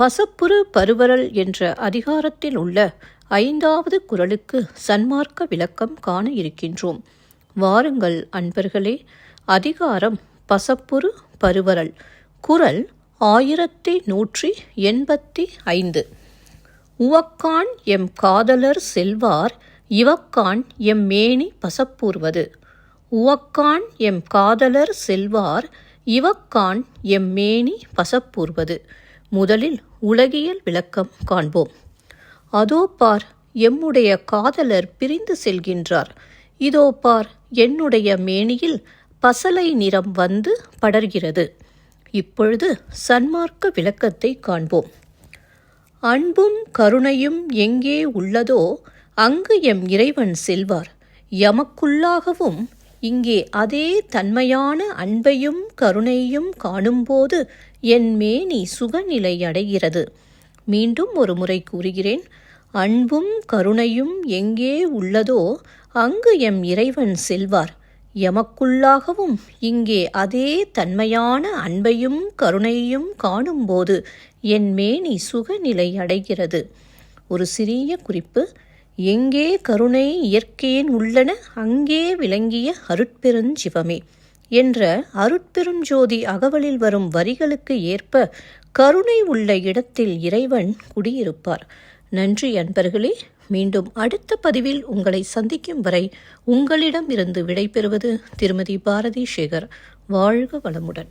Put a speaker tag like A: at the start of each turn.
A: பசப்புரு பருவரல் என்ற அதிகாரத்தில் உள்ள ஐந்தாவது குரலுக்கு சன்மார்க்க விளக்கம் காண இருக்கின்றோம். வாருங்கள் அன்பர்களே அதிகாரம் பசப்புரு பருவரல் குரல் ஆயிரத்தி நூற்றி எண்பத்தி ஐந்து. உவக்கான் எம் காதலர் செல்வார் இவக்கான் எம் மேனி பசப்பூர்வது. உவக்கான் எம் காதலர் செல்வார் இவக்கான் எம் மேனி பசப்பூர்வது. முதலில் உலகியல் விளக்கம் காண்போம். அதோ பார் எம்முடைய காதலர் பிரிந்து செல்கின்றார். இதோ பார் என்னுடைய மேனியில் பசலை நிறம் வந்து படர்கிறது. இப்பொழுது சன்மார்க்க விளக்கத்தை காண்போம். அன்பும் கருணையும் எங்கே உள்ளதோ அங்கு எம் இறைவன் செல்வார். எமக்குள்ளாகவும் இங்கே அதே தன்மையான அன்பையும் கருணையும் காணும்போது என் மேனி சுகநிலை அடைகிறது மீண்டும் ஒரு முறை கூறுகிறேன் அன்பும் கருணையும் எங்கே உள்ளதோ அங்கு எம் இறைவன் செல்வார். எமக்குள்ளாகவும் இங்கே அதே தன்மையான அன்பையும் கருணையும் காணும்போது என் மேனி சுகநிலை அடைகிறது ஒரு சிறிய குறிப்பு எங்கே கருணை இயற்கையின் உள்ளன அங்கே விளங்கிய அருட்பெருஞ்சிவமே என்ற அருட்பெருஞ்சோதி அகவலில் வரும் வரிகளுக்கு ஏற்ப கருணை உள்ள இடத்தில் இறைவன் குடியிருப்பார். நன்றி அன்பர்களே மீண்டும் அடுத்த பதிவில் உங்களை சந்திக்கும் வரை உங்களிடம் இருந்து விடைபெறுவது திருமதி பாரதி சேகர் வாழ்க வளமுடன்.